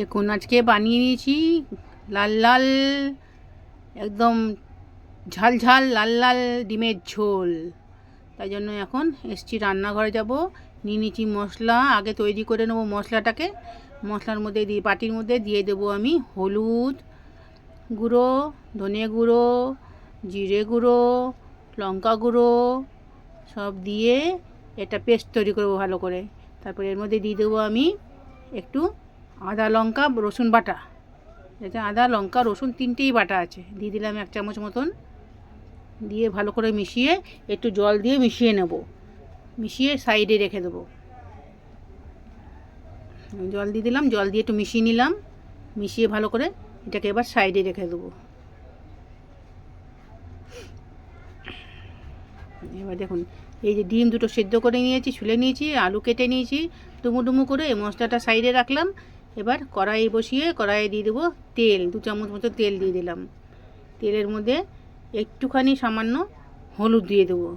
দেখুন, আজকে বানিয়ে নিয়েছি লাল লাল, একদম ঝাল ঝাল লাল লাল ডিমের ঝোল। তাই জন্য এখন এসছি রান্নাঘরে যাব, নিয়ে নিয়েছি মশলা, আগে তৈরি করে নেব মশলাটাকে। মশলার মধ্যে দিয়ে, বাটির মধ্যে দিয়ে দেবো আমি হলুদ গুঁড়ো, ধনে গুঁড়ো, জিরে গুঁড়ো, লঙ্কা গুঁড়ো, সব দিয়ে এটা পেস্ট তৈরি করব ভালো করে। তারপরে এর মধ্যে দিয়ে দেবো আমি একটু আদা লঙ্কা, রসুন বাটা। যাতে আদা, লঙ্কা, রসুন তিনটেই বাটা আছে। দিয়ে দিলাম এক চামচ মতন। দিয়ে ভালো করে মিশিয়ে একটু জল দিয়ে মিশিয়ে নেব। মিশিয়ে সাইডে রেখে দেবো। জল দিয়ে দিলাম, জল দিয়ে একটু মিশিয়ে নিলাম। মিশিয়ে ভালো করে এটাকে এবার সাইডে রেখে দেবো। এবার দেখুন, এই যে ডিম দুটো সেদ্ধ করে নিয়েছি, ছুলে নিয়েছি, আলু কেটে নিয়েছি ডুমু ডুমু করে এই মশলাটা সাইডে রাখলাম। এবার কড়াই বসিয়ে কড়াইয়ে দিয়ে দেবো তেল, দু চামচ মতো তেল দিয়ে দিলাম। তেলের মধ্যে একটুখানি সামান্য হলুদ দিয়ে দেবো।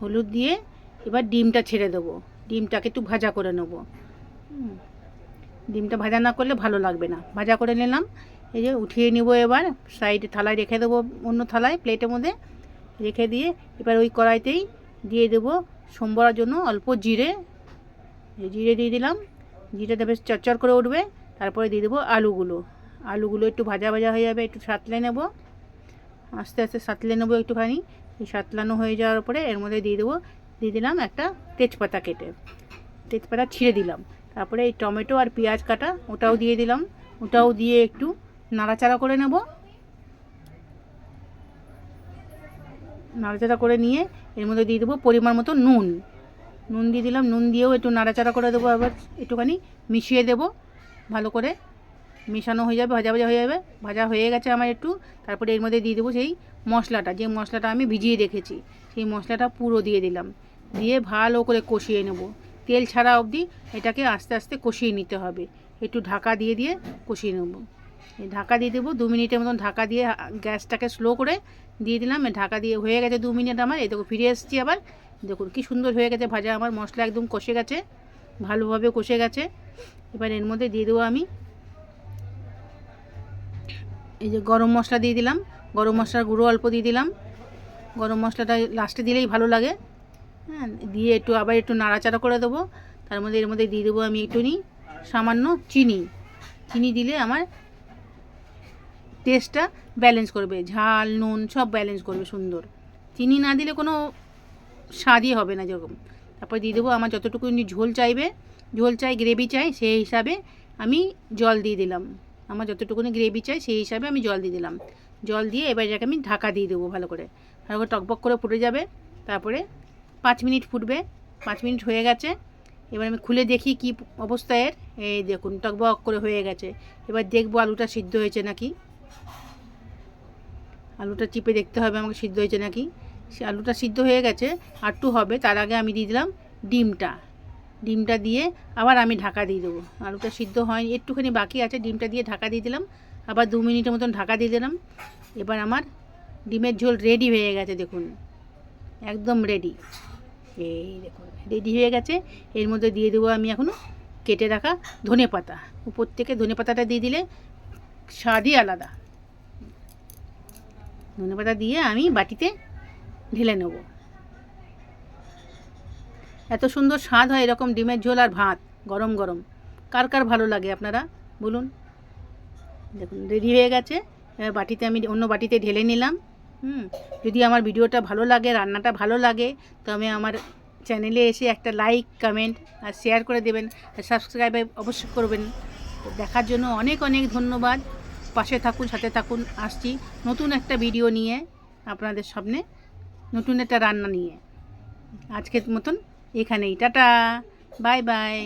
হলুদ দিয়ে এবার ডিমটা ছেড়ে দেবো। ডিমটাকে একটু ভাজা করে নেব। ডিমটা ভাজা না করলে ভালো লাগবে না। ভাজা করে নিলাম। এই যে উঠিয়ে নেব এবার, সাইডে থালায় রেখে দেবো, অন্য থালায় প্লেটের মধ্যে রেখে দিয়ে এবার ওই কড়াইতেই দিয়ে দেবো সোমবারের জন্য অল্প জিরে। জিরে দিয়ে দিলাম। জিরেটা বেশ চচ্চর করে উঠবে, তারপরে দিয়ে দেবো আলুগুলো। আলুগুলো একটু ভাজা ভাজা হয়ে যাবে, একটু সাতলে নেব। আস্তে আস্তে সাতলে নেব একটুখানি। এই সাতলানো হয়ে যাওয়ার পরে এর মধ্যে দিয়ে দেবো, দিয়ে দিলাম একটা তেজপাতা কেটে। তেজপাতা ছিঁড়ে দিলাম। তারপরে এই টমেটো আর পেঁয়াজ কাটা, ওটাও দিয়ে দিলাম। ওটাও দিয়ে একটু নাড়াচাড়া করে নেব। নাড়াচাড়া করে নিয়ে এর মধ্যে দিয়ে দেবো পরিমাণ মতো নুন। নুন দিয়ে দিলাম। নুন দিয়েও একটু নাড়াচাড়া করে দেবো আবার, একটুখানি মিশিয়ে দেবো। ভালো করে মেশানো হয়ে যাবে, ভাজা ভাজা হয়ে যাবে। ভাজা হয়ে গেছে আমার একটু। তারপরে এর মধ্যে দিয়ে দেবো সেই মশলাটা। যে মশলাটা আমি ভিজিয়ে রেখেছি, সেই মশলাটা পুরো দিয়ে দিলাম। দিয়ে ভালো করে কষিয়ে নেব। তেল ছাড়া অবধি এটাকে আস্তে আস্তে কষিয়ে নিতে হবে। একটু ঢাকা দিয়ে দিয়ে কষিয়ে নেব। ঢাকা দিয়ে দেবো, দু মিনিটের মতন ঢাকা দিয়ে গ্যাসটাকে স্লো করে দিয়ে দিলাম। ঢাকা দিয়ে হয়ে গেছে দু মিনিট আমার। এই দেখো ফিরে এসেছি আবার। দেখুন, কি সুন্দর হয়ে গেছে ভাজা। আমার মশলা একদম কষে গেছে, ভালোভাবে কষে গেছে। এবার এর মধ্যে দিয়ে দেবো আমি এই যে গরম মশলা দিয়ে দিলাম। গরম মশলার গুঁড়ো অল্প দিয়ে দিলাম। গরম মশলাটা লাস্টে দিলেই ভালো লাগে। হ্যাঁ দিয়ে একটু আবার একটু নাড়াচাড়া করে দেবো। তার মধ্যে এর মধ্যে দিয়ে দেবো আমি একটুনি সামান্য চিনি। চিনি দিলে আমার টেস্টটা ব্যালেন্স করবে। ঝাল, নুন সব ব্যালেন্স করবে সুন্দর। চিনি না দিলে কোনো স্বাদই হবে না যেরকম। তারপর দিয়ে দেবো আমার যতটুকু ঝোল চাইবে, ঝোল চাই গ্রেভি চাই, সেই হিসাবে আমি জল দিয়ে দিলাম। আমার যতটুকুনি গ্রেভি চাই, সেই হিসাবে আমি জল দিয়ে দিলাম। জল দিয়ে এবার এটাকে আমি ঢাকা দিয়ে দেবো ভালো করে। ভালো করে টকবক করে ফুটে যাবে, তারপরে পাঁচ মিনিট ফুটবে। পাঁচ মিনিট হয়ে গেছে। এবার আমি খুলে দেখি কি অবস্থা এর। এই দেখুন, টকবক করে হয়ে গেছে। এবার দেখব আলুটা সিদ্ধ হয়েছে নাকি। আলুটা চিপে দেখতে হবে আমাকে সিদ্ধ হয়েছে নাকি। সে আলুটা সিদ্ধ হয়ে গেছে একটু হবে। তার আগে আমি দিয়ে দিলাম ডিমটা। ডিমটা দিয়ে আবার আমি ঢাকা দিয়ে দেবো। আলুটা সিদ্ধ হয়নি, একটুখানি বাকি আছে, ডিমটা দিয়ে ঢাকা দিয়ে দিলাম। আবার দু মিনিটের মতন ঢাকা দিয়ে দিলাম। এবার আমার ডিমের ঝোল রেডি হয়ে গেছে, দেখুন। একদম রেডি এই দেখুন রেডি হয়ে গেছে। এর মধ্যে দিয়ে দেবো আমি এখনও কেটে রাখা ধনে পাতা। উপর থেকে ধনে পাতাটা দিয়ে দিলে স্বাদই আলাদা। ধনে পাতা দিয়ে আমি বাটিতে ঢেলে নেব। এত সুন্দর স্বাদ হয় এরকম ডিমের ঝোল আর ভাত, গরম গরম। কার কার ভালো লাগে আপনারা? বলুন। দেখুন, রেডি হয়ে গেছে। বাটিতে আমি অন্য বাটিতে ঢেলে নিলাম। হুম, যদি আমার ভিডিওটা ভালো লাগে, রান্নাটা ভালো লাগে, তবে আমার চ্যানেলে এসে একটা লাইক, কমেন্ট আর শেয়ার করে দেবেন। আর সাবস্ক্রাইব অবশ্যই করবেন। দেখার জন্য অনেক অনেক ধন্যবাদ। পাশে থাকুন, সাথে থাকুন। আসছি নতুন একটা ভিডিও নিয়ে আপনাদের সামনে। নতুন একটা রান্না নিয়ে। আজকের মতন এখানেই। টাটা। Bye bye.